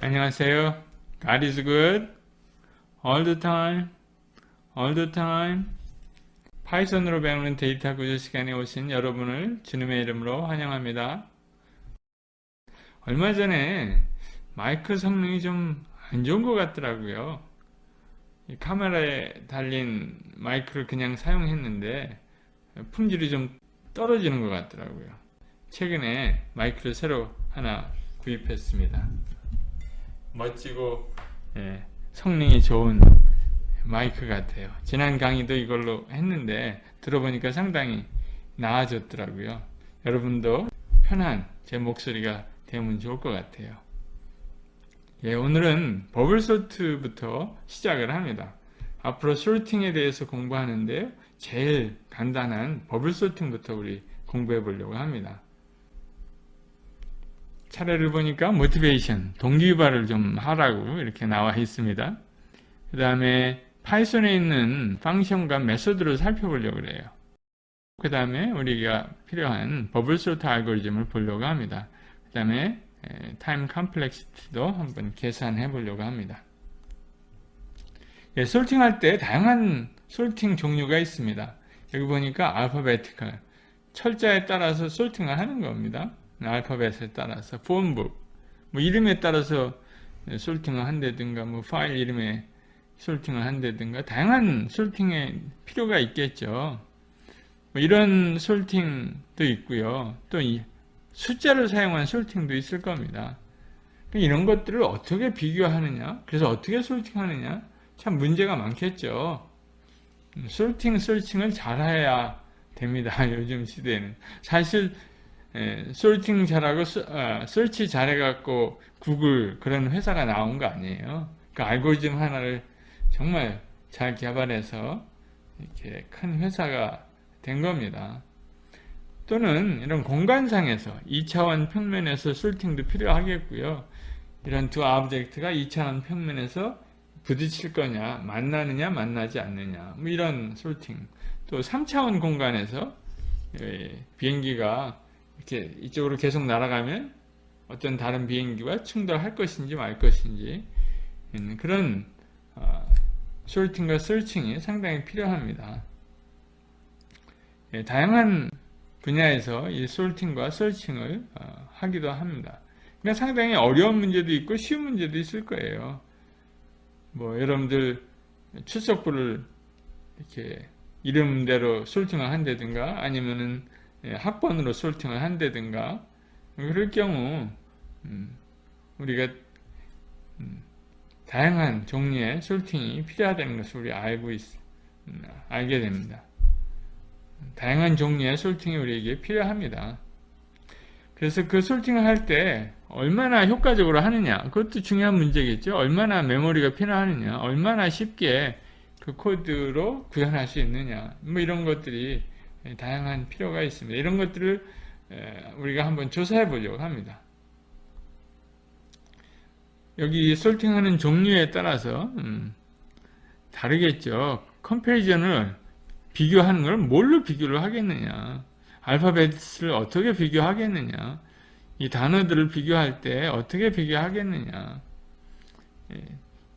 안녕하세요. God is good All the time, all the time. 파이썬으로 배우는 데이터 구조 시간에 오신 여러분을 주님의 이름으로 환영합니다. 얼마 전에 마이크 성능이 좀 안 좋은 것 같더라고요. 이 카메라에 달린 마이크를 그냥 사용했는데 품질이 좀 떨어지는 것 같더라고요. 최근에 마이크를 새로 하나 구입했습니다. 멋지고 예, 성능이 좋은 마이크 같아요. 지난 강의도 이걸로 했는데 들어보니까 상당히 나아졌더라고요. 여러분도 편한 제 목소리가 되면 좋을 것 같아요. 예, 오늘은 버블 소트부터 시작을 합니다. 앞으로 솔팅에 대해서 공부하는데 제일 간단한 버블 소팅부터 우리 공부해 보려고 합니다. 차례를 보니까 모티베이션, 동기유발을 좀 하라고 이렇게 나와 있습니다. 그 다음에 파이썬에 있는 펑션과 메소드를 살펴보려고 그래요. 그 다음에 우리가 필요한 버블 소트 알고리즘을 보려고 합니다. 그 다음에 타임 컴플렉시티도 한번 계산해 보려고 합니다. 예, 솔팅할 때 다양한 솔팅 종류가 있습니다. 여기 보니까 알파베티컬, 철자에 따라서 솔팅을 하는 겁니다. 알파벳에 따라서 폰북 뭐 이름에 따라서 솔팅을 한다든가 뭐 파일 이름에 솔팅을 한다든가 다양한 솔팅의 필요가 있겠죠. 뭐 이런 솔팅도 있고요. 또 숫자를 사용한 솔팅도 있을 겁니다. 이런 것들을 어떻게 비교하느냐, 그래서 어떻게 솔팅하느냐, 참 문제가 많겠죠. 솔팅, 설칭을 잘해야 됩니다. 요즘 시대에는. 사실 예, 솔팅 잘하고 아, 설치 잘해갖고 구글 그런 회사가 나온 거 아니에요. 그 알고리즘 하나를 정말 잘 개발해서 이렇게 큰 회사가 된 겁니다. 또는 이런 공간상에서 2차원 평면에서 솔팅도 필요하겠고요. 이런 두 오브젝트가 2차원 평면에서 부딪힐 거냐, 만나느냐, 만나지 않느냐, 뭐 이런 솔팅. 또 3차원 공간에서 예, 비행기가 이렇게 이쪽으로 계속 날아가면 어떤 다른 비행기와 충돌할 것인지 말 것인지 음, 그런 어, 솔팅과 설칭이 상당히 필요합니다. 예, 다양한 분야에서 이 솔팅과 설칭을 어, 하기도 합니다. 그러니까 상당히 어려운 문제도 있고 쉬운 문제도 있을 거예요. 뭐 여러분들 출석부를 이렇게 이름대로 솔팅을 한다든가 아니면은 예, 학번으로 솔팅을 한다든가 그럴 경우 음, 우리가 음, 다양한 종류의 솔팅이 필요하다는 것을 우리 알고 있, 음, 알게 됩니다. 다양한 종류의 솔팅이 우리에게 필요합니다. 그래서 그 솔팅을 할 때 얼마나 효과적으로 하느냐 그것도 중요한 문제겠죠. 얼마나 메모리가 필요하느냐 얼마나 쉽게 그 코드로 구현할 수 있느냐 뭐 이런 것들이 다양한 필요가 있습니다. 이런 것들을 우리가 한번 조사해 보려고 합니다. 여기 솔팅하는 종류에 따라서 음, 다르겠죠. 컴패리전을 비교하는 걸 뭘로 비교를 하겠느냐? 알파벳을 어떻게 비교하겠느냐? 이 단어들을 비교할 때 어떻게 비교하겠느냐? 예,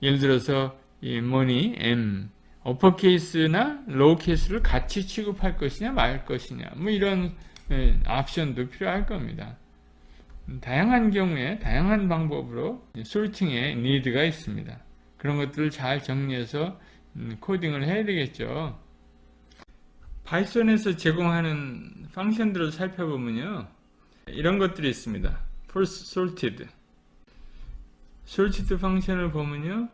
예를 들어서 이 money, m, 어퍼케이스나 로우케이스를 같이 취급할 것이냐 말 것이냐 뭐 이런 예, 옵션도 필요할 겁니다. 다양한 경우에 다양한 방법으로 솔팅의 니드가 있습니다. 그런 것들을 잘 정리해서 음, 코딩을 해야 되겠죠. 파이썬에서 제공하는 펑션들을 살펴보면요. 이런 것들이 있습니다. first sorted. sorted 펑션을 보면요.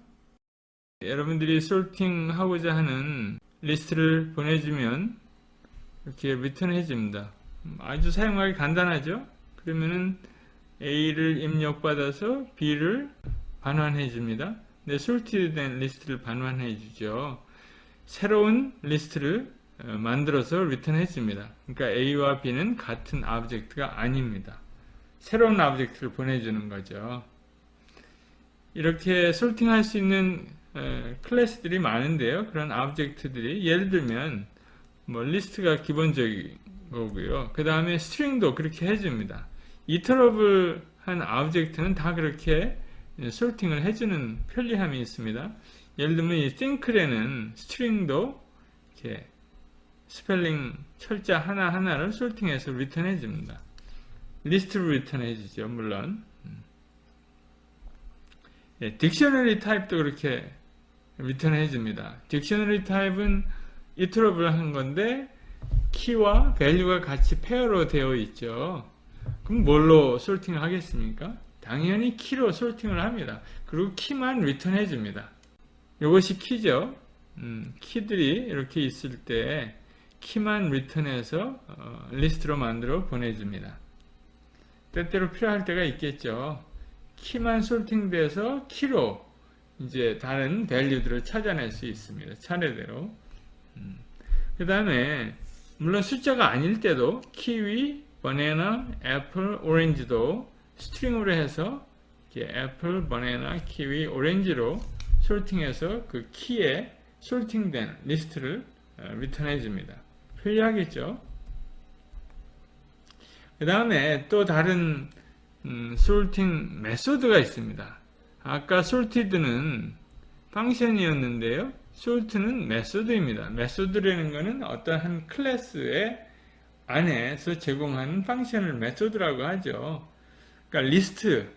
여러분들이 솔팅 하고자 하는 리스트를 보내주면 이렇게 리턴해 줍니다. 아주 사용하기 간단하죠? 그러면은 A를 입력받아서 B를 반환해 줍니다. 근데 sorted된 리스트를 반환해 주죠. 새로운 리스트를 어, 만들어서 리턴해 줍니다. 그러니까 A와 B는 같은 오브젝트가 아닙니다. 새로운 오브젝트를 보내주는 거죠. 이렇게 솔팅할 수 있는 어, 클래스들이 많은데요. 그런 오브젝트들이 예를 들면 뭐 리스트가 기본적인 거고요. 그 다음에 스트링도 그렇게 해줍니다. 이터러블한 오브젝트는 다 그렇게 솔팅을 해주는 편리함이 있습니다. 예를 들면 이 think에는 스트링도 이렇게 스펠링 철자 하나하나를 솔팅해서 리턴해 줍니다. 리스트로 리턴해 주죠, 물론. 예, 딕셔너리 타입도 그렇게 리턴해 줍니다. 딕셔너리 타입은 이터러블 한 건데 키와 밸류가 같이 페어로 되어 있죠. 그럼 뭘로 솔팅을 하겠습니까? 당연히 키로 솔팅을 합니다. 그리고 키만 리턴해 줍니다. 이것이 키죠. 음, 키들이 이렇게 있을 때 키만 리턴해서 어, 리스트로 만들어 보내줍니다. 때때로 필요할 때가 있겠죠. 키만 솔팅돼서 키로 이제 다른 밸류들을 찾아낼 수 있습니다. 차례대로. 그 다음에 물론 숫자가 아닐 때도 키위, 바나나, 애플, 오렌지도 스트링으로 해서 애플, 바나나, 키위, 오렌지로 솔팅해서 그 키에 솔팅된 리스트를 어, 리턴해 줍니다. 편리하겠죠? 그 다음에 또 다른 음, 솔팅 메소드가 있습니다. 아까 sorted는 펑션이었는데요. sort는 메소드입니다. 메소드라는 것은 어떠한 클래스의 안에서 제공하는 펑션을 메소드라고 하죠. 그러니까 리스트를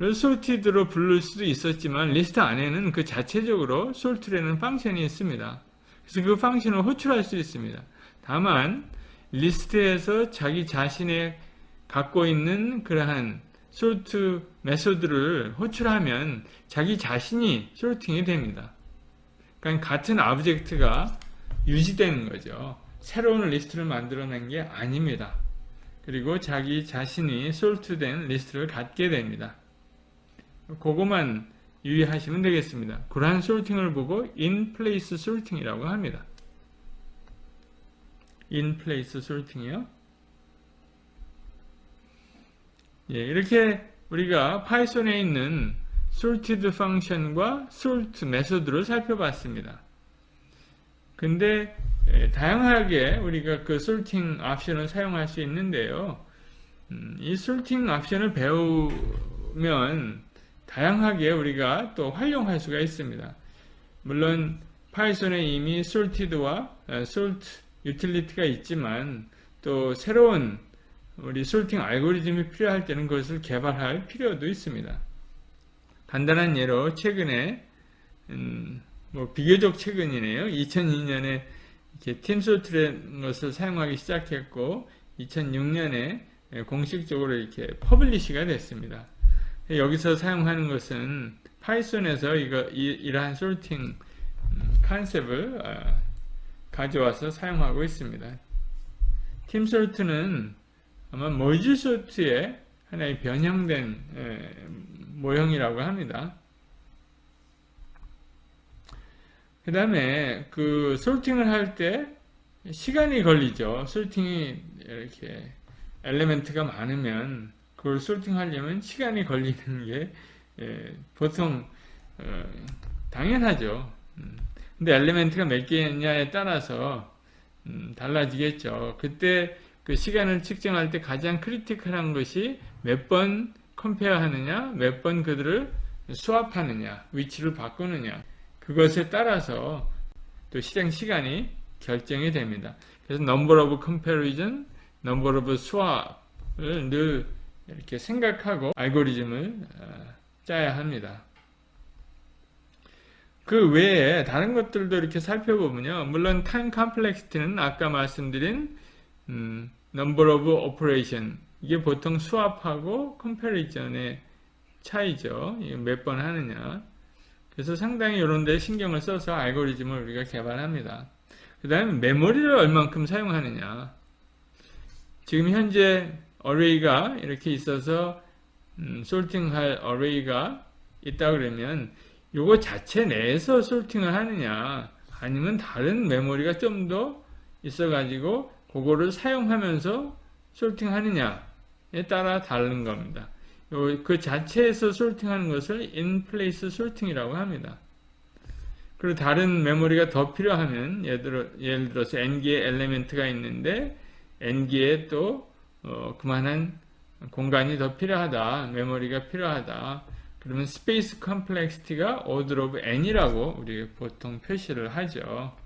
sorted로 부를 수도 있었지만 리스트 안에는 그 자체적으로 sort라는 펑션이 있습니다. 그래서 그 펑션을 호출할 수 있습니다. 다만 리스트에서 자기 자신의 갖고 있는 그러한 솔트 메소드를 호출하면 자기 자신이 솔팅이 됩니다. 그러니까 같은 오브젝트가 유지되는 거죠. 새로운 리스트를 만들어낸 게 아닙니다. 그리고 자기 자신이 솔트된 리스트를 갖게 됩니다. 그것만 유의하시면 되겠습니다. 그러한 솔팅을 보고 in place sorting이라고 합니다. in place sorting이요. 예, 이렇게 우리가 파이썬에 있는 sorted 펑션과 sort 메소드를 살펴봤습니다. 근데 예, 다양하게 우리가 그 sorting 옵션을 사용할 수 있는데요. 음, 이 sorting 옵션을 배우면 다양하게 우리가 또 활용할 수가 있습니다. 물론 파이썬에 이미 sorted와 sort 유틸리티가 있지만 또 새로운 우 리 솔팅 알고리즘이 필요할 때는 그것을 개발할 필요도 있습니다. 간단한 예로 최근에 음, 뭐 비교적 최근이네요. 2002년에 팀솔트라는 것을 사용하기 시작했고 2006년에 공식적으로 이렇게 퍼블리시가 됐습니다. 여기서 사용하는 것은 파이썬에서 이거 이, 러한 솔팅 컨셉을 어, 가져와서 사용하고 있습니다. 팀솔트는 아마 머지소트의 하나의 변형된 에, 모형이라고 합니다. 그 다음에 그 솔팅을 할 때 시간이 걸리죠. 솔팅이 이렇게 엘리멘트가 많으면 그걸 솔팅하려면 시간이 걸리는 게 에, 보통 어, 당연하죠. 음, 근데 엘리멘트가 몇 개냐에 따라서 음, 달라지겠죠. 그때 그 시간을 측정할 때 가장 크리티컬한 것이 몇 번 컴페어 하느냐, 몇 번 그들을 수합하느냐, 위치를 바꾸느냐. 그것에 따라서 또 실행 시간이 결정이 됩니다. 그래서 number of comparison, number of swap을 늘 이렇게 생각하고 알고리즘을 어, 짜야 합니다. 그 외에 다른 것들도 이렇게 살펴보면요. 물론 time complexity는 아까 말씀드린 음, number of operation 이게 보통 수합하고 comparison의 차이죠. 몇 번 하느냐. 그래서 상당히 이런 데 신경을 써서 알고리즘을 우리가 개발합니다. 그 다음에 메모리를 얼만큼 사용하느냐. 지금 현재 어레이가 이렇게 있어서 음, 솔팅할 어레이가 있다 그러면 요거 자체 내에서 솔팅을 하느냐 아니면 다른 메모리가 좀 더 있어 가지고 그거를 사용하면서 솔팅하느냐에 따라 다른 겁니다. 요, 그 자체에서 솔팅하는 것을 in-place sorting이라고 합니다. 그리고 다른 메모리가 더 필요하면 예를, 들어, 들어서 n개의 엘리멘트가 있는데 n개의 또 어, 그만한 공간이 더 필요하다, 메모리가 필요하다. 그러면 스페이스 컴플렉시티가 order of n이라고 우리 보통 표시를 하죠.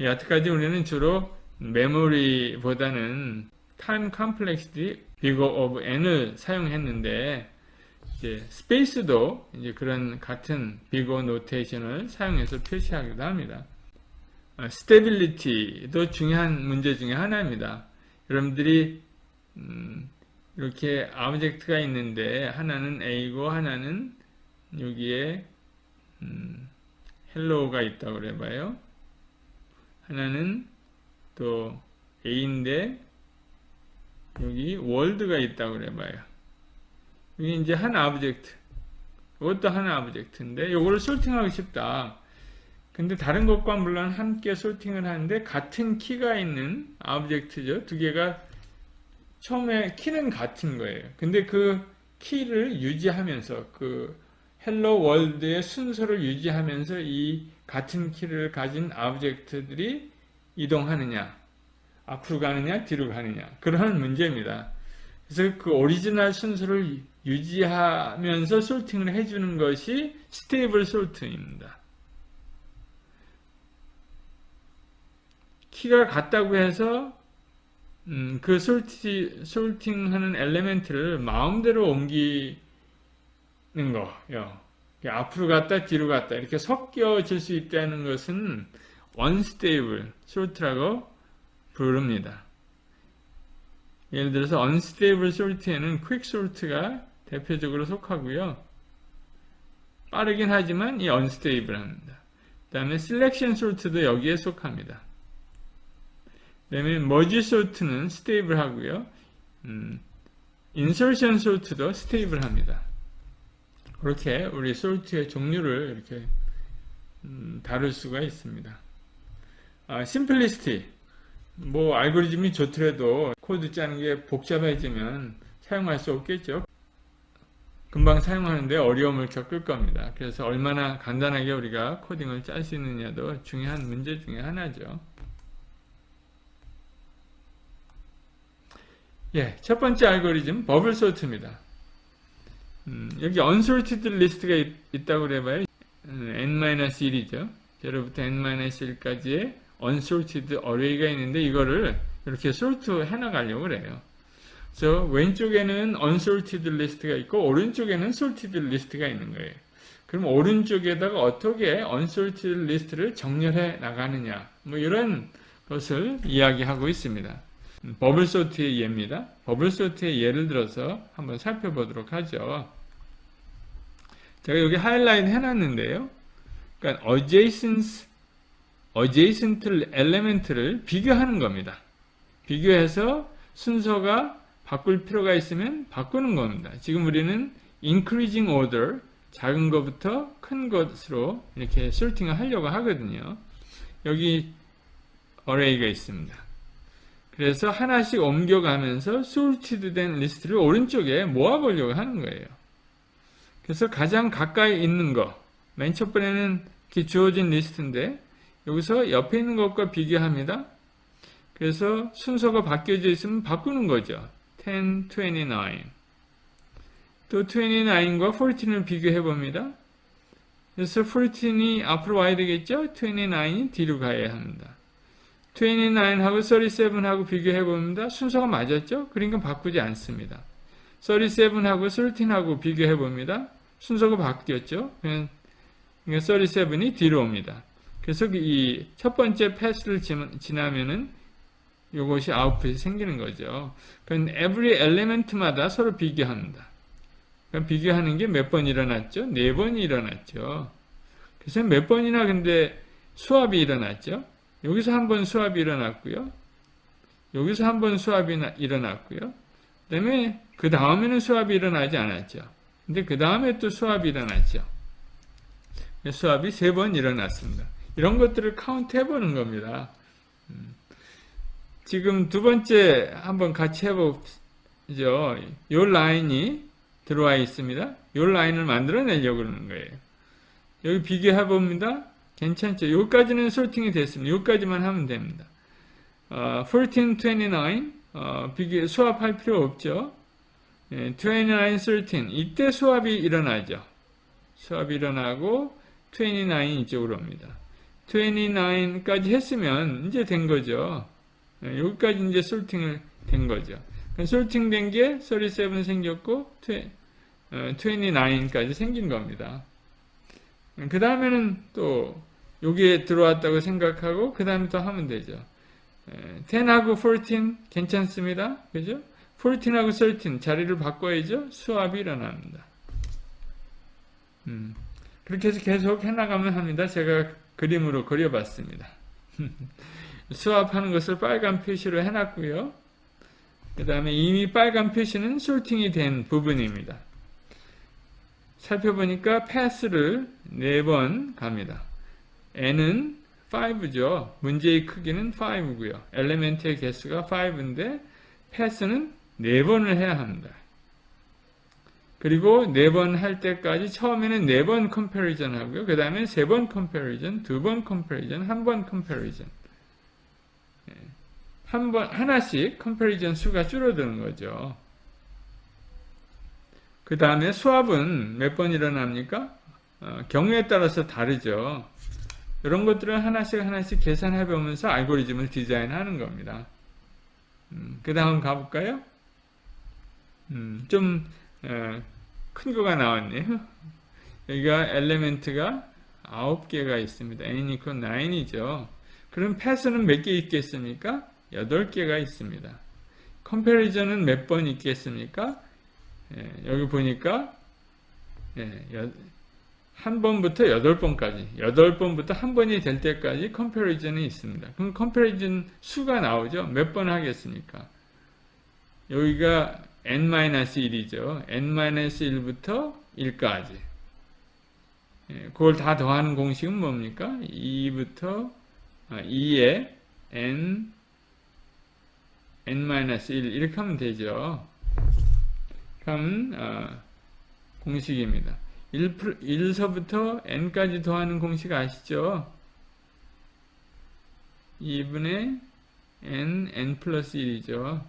여태까지 우리는 주로 메모리보다는 time complexity bigger of n을 사용했는데 이제 스페이스도 이제 그런 같은 bigger 노테이션을 사용해서 표시하기도 합니다. 어, stability도 중요한 문제 중에 하나입니다. 여러분들이 음, 이렇게 아브젝트가 있는데 하나는 A고 하나는 여기에 음, 헬로우가 있다고 그래봐요. 하나는 또 A인데 여기 월드가 있다고 그래봐요. 여기 이제 한 아브젝트. 이것도 한 아브젝트인데 이거를 솔팅하고 싶다. 근데 다른 것과 물론 함께 솔팅을 하는데 같은 키가 있는 아브젝트죠. 두 개가 처음에 키는 같은 거예요. 근데 그 키를 유지하면서 그 헬로 월드의 순서를 유지하면서 이 같은 키를 가진 아브젝트들이 이동하느냐, 앞으로 가느냐, 뒤로 가느냐 그런 문제입니다. 그래서 그 오리지널 순서를 유지하면서 솔팅을 해주는 것이 스테이블 솔팅입니다. 키가 같다고 해서 음, 그 솔티, 솔팅하는 엘리멘트를 마음대로 옮기는 거요. 앞으로 갔다 뒤로 갔다 이렇게 섞여질 수 있다는 것은 unstable sort라고 부릅니다. 예를 들어서 unstable sort에는 quick sort가 대표적으로 속하고요. 빠르긴 하지만 이 unstable합니다. 그 다음에 selection sort도 여기에 속합니다. 그 다음에 머지 sort는 스테이블 하고요. 음, insertion sort도 스테이블 합니다. 그렇게 우리 sort의 종류를 이렇게 음, 다룰 수가 있습니다. 아, simplicity 뭐 알고리즘이 좋더라도 코드 짜는 게 복잡해지면 사용할 수 없겠죠. 금방 사용하는데 어려움을 겪을 겁니다. 그래서 얼마나 간단하게 우리가 코딩을 짤 수 있느냐도 중요한 문제 중에 하나죠. 예, 첫 번째 알고리즘 버블 소트입니다. 음, 여기 unsorted 리스트가 있, 다고 그래봐요. 음, n-1이죠. 0부터 n-1까지의 unsorted array가 있는데 이거를 이렇게 sort 해 나가려고 그래요. 그래서 왼쪽에는 unsorted 리스트가 있고 오른쪽에는 sorted 리스트가 있는 거예요. 그럼 오른쪽에다가 어떻게 unsorted 리스트를 정렬해 나가느냐 뭐 이런 것을 이야기하고 있습니다. 버블 소트의 예입니다. 버블 소트의 예를 들어서 한번 살펴보도록 하죠. 제가 여기 하이라이트 해놨는데요. 그러니까 adjacent, adjacent element를 비교하는 겁니다. 비교해서 순서가 바꿀 필요가 있으면 바꾸는 겁니다. 지금 우리는 increasing order, 작은 것부터 큰 것으로 이렇게 sorting을 하려고 하거든요. 여기 array가 있습니다. 그래서 하나씩 옮겨가면서 sorted 된 리스트를 오른쪽에 모아보려고 하는 거예요. 그래서 가장 가까이 있는 거, 맨 첫 번에는 주어진 리스트인데 여기서 옆에 있는 것과 비교합니다. 그래서 순서가 바뀌어져 있으면 바꾸는 거죠. 10, 29. 또 29과 14을 비교해 봅니다. 그래서 14이 앞으로 와야 되겠죠? 29이 뒤로 가야 합니다. 29하고 37하고 비교해 봅니다. 순서가 맞았죠? 그러니까 바꾸지 않습니다. 37하고 13하고 비교해 봅니다. 순서가 바뀌었죠? 그러니까 37이 뒤로 옵니다. 그래서 이 첫 번째 패스를 지나면은 이것이 아웃풋이 생기는 거죠. 그럼 every element마다 서로 비교합니다. 그럼 비교하는 게 몇 번 일어났죠? 네 번이 일어났죠. 그래서 몇 번이나 근데 수합이 일어났죠? 여기서 한 번 수합이 일어났고요. 여기서 한 번 수합이 일어났고요. 그 다음에 그 다음에는 수합이 일어나지 않았죠. 근데 그 다음에 또 수합이 일어났죠. 수압이 세 번 일어났습니다. 이런 것들을 카운트 해보는 겁니다. 음. 지금 두 번째 한번 같이 해보죠. 요 라인이 들어와 있습니다. 요 라인을 만들어내려고 그러는 거예요. 여기 비교해 봅니다. 괜찮죠? 여기까지는 솔팅이 됐습니다. 여기까지만 하면 됩니다. 어, 14, 29 어, 비교 수합할 필요 없죠. 예, 29, 13 이때 수합이 일어나죠. 수합이 일어나고 29 이쪽으로 옵니다. 29까지 했으면 이제 된 거죠. 예, 여기까지 이제 솔팅을 된 거죠. 솔팅 된게 37 생겼고 29까지 생긴 겁니다. 그 다음에는 또 여기에 들어왔다고 생각하고 그 다음에 또 하면 되죠. 10하고 14 괜찮습니다. 그죠? 14하고 13 자리를 바꿔야죠. 수압이 일어납니다. 음, 그렇게 해서 계속 해나가면 합니다. 제가 그림으로 그려봤습니다. 수압하는 것을 빨간 표시로 해놨고요. 그 다음에 이미 빨간 표시는 솔팅이 된 부분입니다. 살펴보니까 패스를 4번 갑니다. n은 5죠. 문제의 크기는 5고요. 엘리멘트의 개수가 5인데 패스는 4번을 해야 합니다. 그리고 4번 할 때까지 처음에는 4번 컴패리전 하고요. 그 다음에 3번 컴패리전, 2번 컴패리전, 1번 컴패리전. 한 번, 하나씩 컴패리전 수가 줄어드는 거죠. 그 다음에 수압은 몇 번 일어납니까? 어, 경우에 따라서 다르죠. 이런 것들을 하나씩 하나씩 계산해 보면서 알고리즘을 디자인하는 겁니다. 음, 그 다음 가볼까요? 음, 좀, 어, 큰 거가 나왔네요. 여기가 엘리멘트가 9개가 있습니다. n 이 9이죠. 그럼 패스는 몇 개 있겠습니까? 8개가 있습니다. 컴패리전은 몇 번 있겠습니까? 예, 여기 보니까 예, 한 번부터 여덟 번까지 여덟 번부터 한 번이 될 때까지 컴패리전이 있습니다. 그럼 컴패리전 수가 나오죠. 몇 번 하겠습니까? 여기가 n-1이죠. n-1부터 1까지. 예, 그걸 다 더하는 공식은 뭡니까? 2부터 아, 2에 n n-1 이렇게 하면 되죠. 그럼 어, 공식입니다. 1, 1서부터 n까지 더하는 공식 아시죠? 2분의 n, n 플러스 1이죠.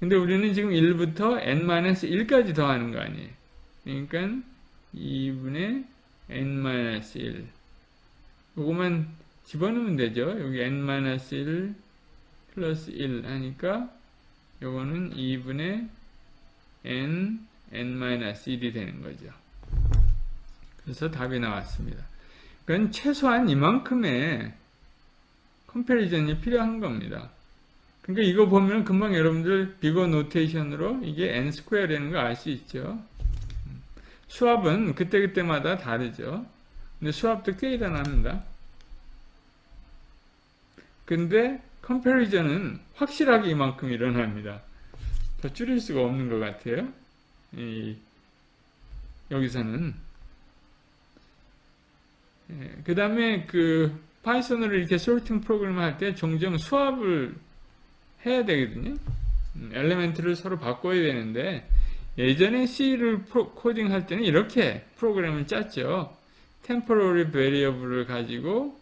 근데 우리는 지금 1부터 n-1까지 더하는 거 아니에요. 그러니까 2분의 n-1 이거만 집어넣으면 되죠. 여기 n-1 플러스 1 하니까 요거는 2분의 n, n-1이 되는 거죠. 그래서 답이 나왔습니다. 그건 최소한 이만큼의 컴패리전이 필요한 겁니다. 그러니까 이거 보면 금방 여러분들 비거 노테이션으로 이게 n 스퀘어라는 거알수 있죠. 수압은 그때그때마다 다르죠. 근데 수압도 꽤 일어납니다. 근데 컴패리전은 확실하게 이만큼 일어납니다. 더 줄일 수가 없는 것 같아요. 이, 여기서는 예, 그 다음에 그 파이썬으로 이렇게 솔팅 프로그램을 할때 종종 수압을 해야 되거든요. 음, 엘리멘트를 서로 바꿔야 되는데 예전에 C를 프로, 코딩할 때는 이렇게 프로그램을 짰죠. temporary variable을 가지고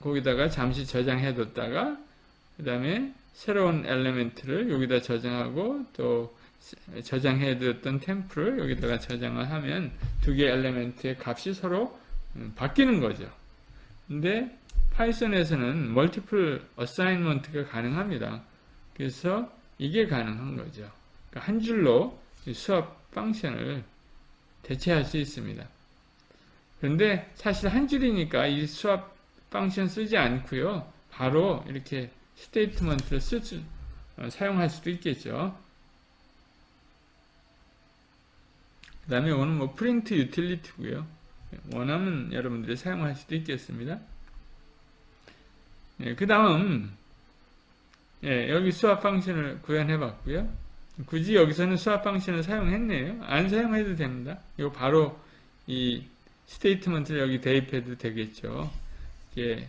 거기다가 잠시 저장해 뒀다가 그 다음에 새로운 엘리멘트를 여기다 저장하고 또 저장해 뒀던 템플을 여기다가 저장을 하면 두개 엘리멘트의 값이 서로 음, 바뀌는 거죠. 근데 파이썬에서는 멀티플 어사인먼트가 가능합니다. 그래서 이게 가능한 거죠. 그러니까 한 줄로 수업 펑션을 대체할 수 있습니다. 그런데 사실 한 줄이니까 이 수업 펑션 쓰지 않고요. 바로 이렇게 스테이트먼트를 쓸 수, 어, 사용할 수도 있겠죠. 그 다음에 오늘 뭐 프린트 유틸리티고요. 원하면 여러분들이 사용할 수도 있겠습니다. 예, 그 다음 예, 여기 수압 펑션을 구현해 봤고요. 굳이 여기서는 수압 펑션을 사용했네요. 안 사용해도 됩니다. 이거 바로 이 스테이트먼트를 여기 대입해도 되겠죠. 이게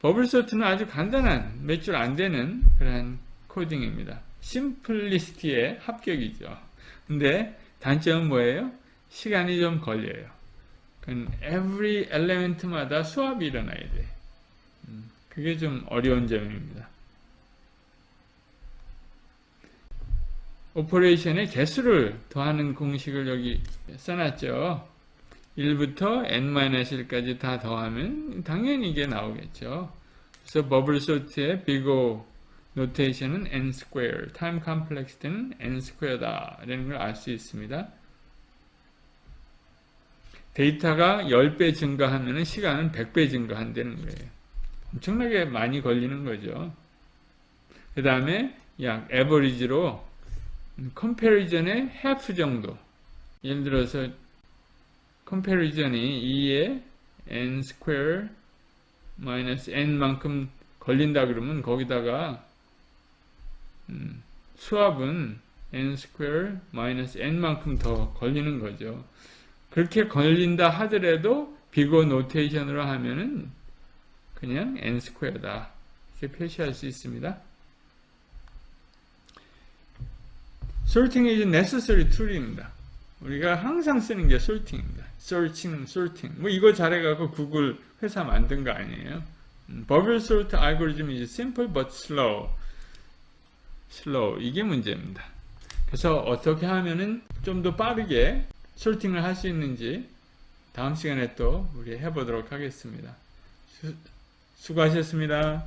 버블 소트는 아주 간단한 몇 줄 안 되는 그런 코딩입니다. 심플리스티의 합격이죠. 근데 단점은 뭐예요? 시간이 좀 걸려요. 그건 every element마다 수압이 일어나야 돼. 음, 그게 좀 어려운 점입니다. 오퍼레이션의 개수를 더하는 공식을 여기 써놨죠. 1부터 n-1까지 다 더하면 당연히 이게 나오겠죠. 그래서 버블 소트의 비고 노테이션은 n 스퀘어, 타임 컴플렉시티는 n 스퀘어다 라는 걸 알 수 있습니다. 데이터가 10배 증가하면 시간은 100배 증가한다는 거예요. 엄청나게 많이 걸리는 거죠. 그 다음에 약 에버리지로 컴패리전의 half 정도 예를 들어서 컴패리전이 2의 n 스퀘어 마이너스 n만큼 걸린다 그러면 거기다가 음, 수압은 n 스퀘어 마이너스 n만큼 더 걸리는 거죠. 그렇게 걸린다 하더라도 비고 노테이션으로 하면은 그냥 n 스퀘어다 이렇게 표시할 수 있습니다. sorting is necessary tool입니다. 우리가 항상 쓰는 게 sorting입니다. searching, sorting. 뭐 이거 잘해갖고 구글 회사 만든 거 아니에요? 음, bubble sort algorithm is simple but slow. slow. 이게 문제입니다. 그래서 어떻게 하면은 좀 더 빠르게 sorting을 할 수 있는지 다음 시간에 또 우리 해보도록 하겠습니다. 수, 수고하셨습니다.